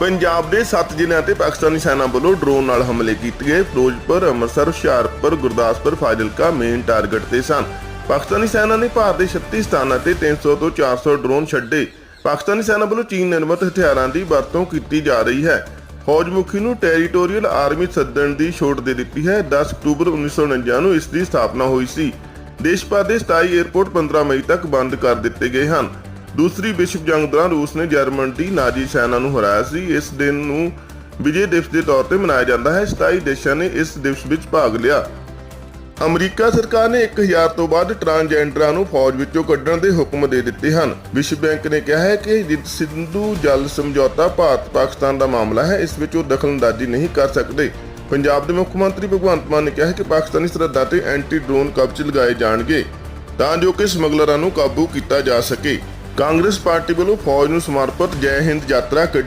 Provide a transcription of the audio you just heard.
ਪੰਜਾਬ ਦੇ 7 ਜ਼ਿਲ੍ਹਿਆਂ ਤੇ ਪਾਕਿਸਤਾਨੀ ਸੈਨਾ ਵੱਲੋਂ ਡਰੋਨ ਨਾਲ ਹਮਲੇ ਕੀਤੇ ਗਏ। ਫਿਰੋਜ਼ਪੁਰ, ਅੰਮ੍ਰਿਤਸਰ, ਹੁਸ਼ਿਆਰਪੁਰ, ਗੁਰਦਾਸਪੁਰ, ਫਾਜ਼ਿਲਕਾ ਮੇਨ ਟਾਰਗੇਟ ਤੇ ਸਨ। ਪਾਕਿਸਤਾਨੀ ਸੈਨਾ ਨੇ ਭਾਰਤ ਦੇ 36 ਸਥਾਨਾਂ ਤੇ 300 ਤੋਂ 400 ਡਰੋਨ ਛੱਡੇ। ਪਾਕਿਸਤਾਨੀ ਸੈਨਾ ਵੱਲੋਂ ਚੀਨ ਨਿਰਮਿਤ ਹਥਿਆਰਾਂ ਦੀ ਵਰਤੋਂ ਕੀਤੀ ਜਾ ਰਹੀ ਹੈ। ਫੌਜ ਮੁਖੀ ਨੂੰ ਟੈਰੀਟੋਰੀਅਲ ਆਰਮੀ ਸੱਦਣ ਦੀ ਛੋਟ ਦੇ ਦਿੱਤੀ ਹੈ। 10 ਅਕਤੂਬਰ 1949 ਨੂੰ ਇਸ ਦੀ ਸਥਾਪਨਾ ਹੋਈ ਸੀ। ਦੇਸ਼ ਭਰ ਦੇ 27 에ਅਰਪੋਰਟ 15 ਮਈ ਤੱਕ ਬੰਦ ਕਰ ਦਿੱਤੇ ਗਏ ਹਨ। ਦੂਸਰੀ ਵਿਸ਼ਵ ਜੰਗ ਦੌਰਾਨ ਰੂਸ ਨੇ ਜਰਮਨ ਦੀ ਨਾਜ਼ੀ ਸੈਨਾ ਨੂੰ ਹਰਾਇਆ ਸੀ। ਇਸ ਦਿਨ ਨੂੰ ਵਿਜੇ ਦਿਵਸ ਦੇ ਤੌਰ ਤੇ ਮਨਾਇਆ ਜਾਂਦਾ ਹੈ। 27 ਦੇਸ਼ਾਂ ਨੇ ਇਸ ਦਿਵਸ ਵਿੱਚ ਭਾਗ ਲਿਆ। ਅਮਰੀਕਾ ਸਰਕਾਰ ਨੇ 1000 ਤੋਂ ਵੱਧ ਟਰਾਂਸਜੈਂਡਰਾਂ ਨੂੰ ਫੌਜ ਵਿੱਚੋਂ ਕੱਢਣ ਦੇ ਹੁਕਮ ਦੇ ਦਿੱਤੇ ਹਨ। ਵਿਸ਼ਵ ਬੈਂਕ ਨੇ ਕਿਹਾ ਹੈ ਕਿ ਸਿੰਧੂ ਜਲ ਸਮਝੌਤਾ ਭਾਰਤ ਪਾਕਿਸਤਾਨ ਦਾ ਮਾਮਲਾ ਹੈ। ਇਸ ਵਿੱਚ ਉਹ ਦਖਲਅੰਦਾਜ਼ੀ ਨਹੀਂ ਕਰ ਸਕਦੇ। ਪੰਜਾਬ ਦੇ ਮੁੱਖ ਮੰਤਰੀ ਭਗਵੰਤ ਮਾਨ ਨੇ ਕਿਹਾ ਹੈ ਕਿ ਪਾਕਿਸਤਾਨੀ ਸਰਹੱਦਾਂ ਤੇ ਐਂਟੀ ਡਰੋਨ ਕਬਜ਼ੇ ਲਗਾਏ ਜਾਣਗੇ, ਤਾਂ ਜੋ ਕਿ ਸਮਗਲਰਾਂ ਨੂੰ ਕਾਬੂ ਕੀਤਾ ਜਾ ਸਕੇ। ਕਾਂਗਰਸ ਪਾਰਟੀ ਵੱਲੋਂ ਫੌਜ ਨੂੰ ਸਮਰਪਿਤ ਜੈ ਹਿੰਦ ਯਾਤਰਾ ਕੱਢੀ